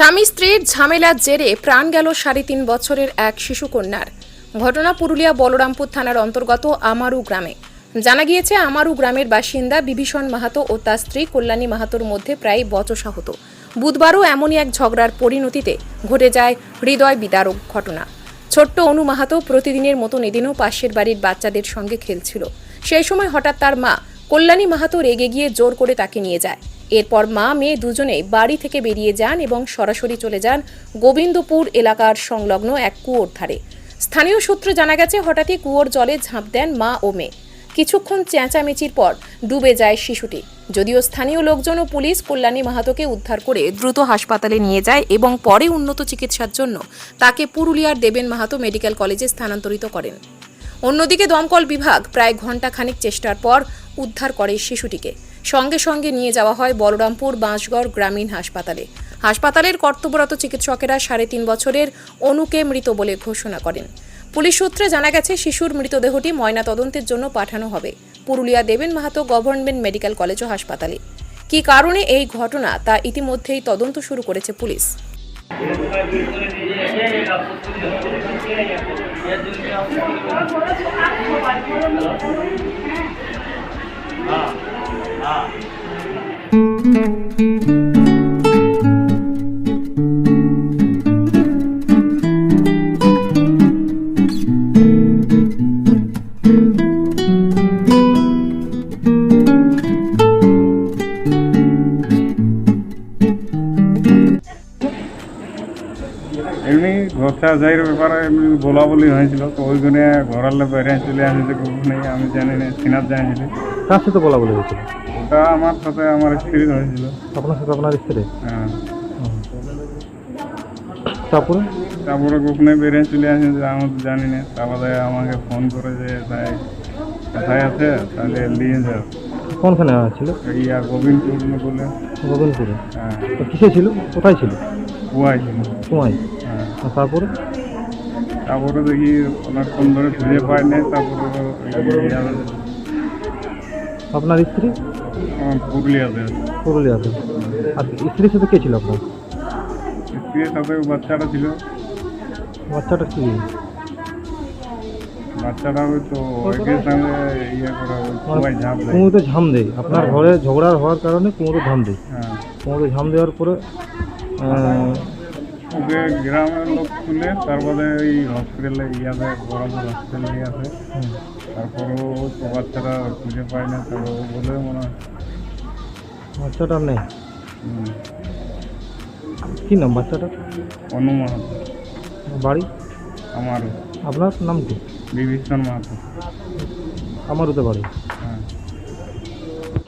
স্বামী স্ত্রীর ঝামেলার জেরে প্রাণ গেল সাড়ে তিন বছরের এক শিশু কন্যার ঘটনা পুরুলিয়া বলরামপুর থানার অন্তর্গত আমারু গ্রামে। জানা গিয়েছে, আমারু গ্রামের বাসিন্দা বিভীষণ মাহাতো ও তার স্ত্রী কল্যাণী মাহাতোর মধ্যে প্রায় বচসা হতো বুধবারও এমনই এক ঝগড়ার পরিণতিতে ঘটে যায় হৃদয় বিদারক ঘটনা। ছোট্ট অনু মাহাতো প্রতিদিনের মতন এদিনও পাশের বাড়ির বাচ্চাদের সঙ্গে খেলছিল। সেই সময় হঠাৎ তার মা কল্যাণী মাহাতো রেগে গিয়ে জোর করে তাকে নিয়ে যায়। এরপর মা, মেয়ে দুজনে বাড়ি থেকে বেরিয়ে যান এবং সরাসরি চলে যান গোবিন্দপুর এলাকার সংলগ্ন এক কুয়োর ধারে। স্থানীয় সূত্রে জানা গেছে, হঠাৎই কুয়োর জলে ঝাঁপ দেন মা ও মেয়ে। কিছুক্ষণ চেঁচামেচির পর ডুবে যায় শিশুটি। যদিও স্থানীয় লোকজন ও পুলিশ কল্যাণী মাহাতোকে উদ্ধার করে দ্রুত হাসপাতালে নিয়ে যায় এবং পরে উন্নত চিকিৎসার জন্য তাকে পুরুলিয়ার দেবেন মাহাতো মেডিকেল কলেজে স্থানান্তরিত করেন। অন্যদিকে দমকল বিভাগ প্রায় ঘণ্টা খানিক চেষ্টার পর উদ্ধার করে শিশুটিকে। সঙ্গে সঙ্গে নিয়ে যাওয়া হয় বলরামপুর বাঁশগড় গ্রামীণ হাসপাতালে। হাসপাতালের কর্তব্যরত চিকিৎসকেরা সাড়ে তিন বছরের অনুকে মৃত বলে ঘোষণা করেন। পুলিশ সূত্রে জানা গেছে, শিশুর মৃতদেহটি ময়না তদন্তের জন্য পাঠানো হবে। Purulia Deben Mahato government medical college ও হাসপাতালে। কি কারণে এই ঘটনা, তা ইতিমধ্যেই তদন্ত শুরু করেছে পুলিশ। 아! এমনি ঘরটা যাইয়ের ব্যাপারে এমনি বলা বলি হয়েছিল তো ওইখানে ঘরালে বাইরে চলে আসছে কখনো আমি জানি না সিনার জানিয়েছিল কার সাথে বলা বলে হয়েছিল? ওটা আমার সাথে আমার স্ত্রী হয়েছিল। আপনার সাথে আপনার স্ত্রী? হ্যাঁ। তারপরে? তারপরে কখনো বেরিয়ে চলে আসে যে আমি তো জানি না। তারপরে আমাকে ফোন করে যে তাই কোথায় আছে তাহলে নিয়ে যাও। কোনখানে ছিল? ইয়া গোবিন্দপুর বলে। গোবিন্দপুরে। হ্যাঁ। কিসে ছিল? কোথায় ছিল? কুয়াই ছিল। সময় হ্যাঁ আর তারপরে? তারপরে দেখি অনেকক্ষণ ধরে খুঁজে পাই নাই তারপরে আপনার স্ত্রী? পুরুলিয়াতে পুরুলিয়াতে। আর স্ত্রীর সাথে কে ছিল আপনার? স্ত্রীর সাথে বাচ্চাটা ছিল। বাচ্চাটা কি? বাচ্চাটা তো সঙ্গে ইয়ে করা ওই কুয়ায় দেয়। কুমোতে ঝাম দেয়। আপনার ঘরে ঝগড়া হওয়ার কারণে কুমোতে ঝাম দেয়। হ্যাঁ। কুমোতে ঝাম দেওয়ার পরে ওকে গ্রামের লোক তুলে তারপরে ওই হসপিটালে ইয়াতে বড় হসপিটালে নিয়ে আসে তারপরেও তো বাচ্চাটা খুঁজে পায় না তারপর ও বলে মনে হয়। বাচ্চাটা নেই? কি নাম বাচ্চাটা? অনুমান বাড়ি? আমার আপনার নাম কি? বিভীষণ মাহাতো। আমারও তো বাড়ি।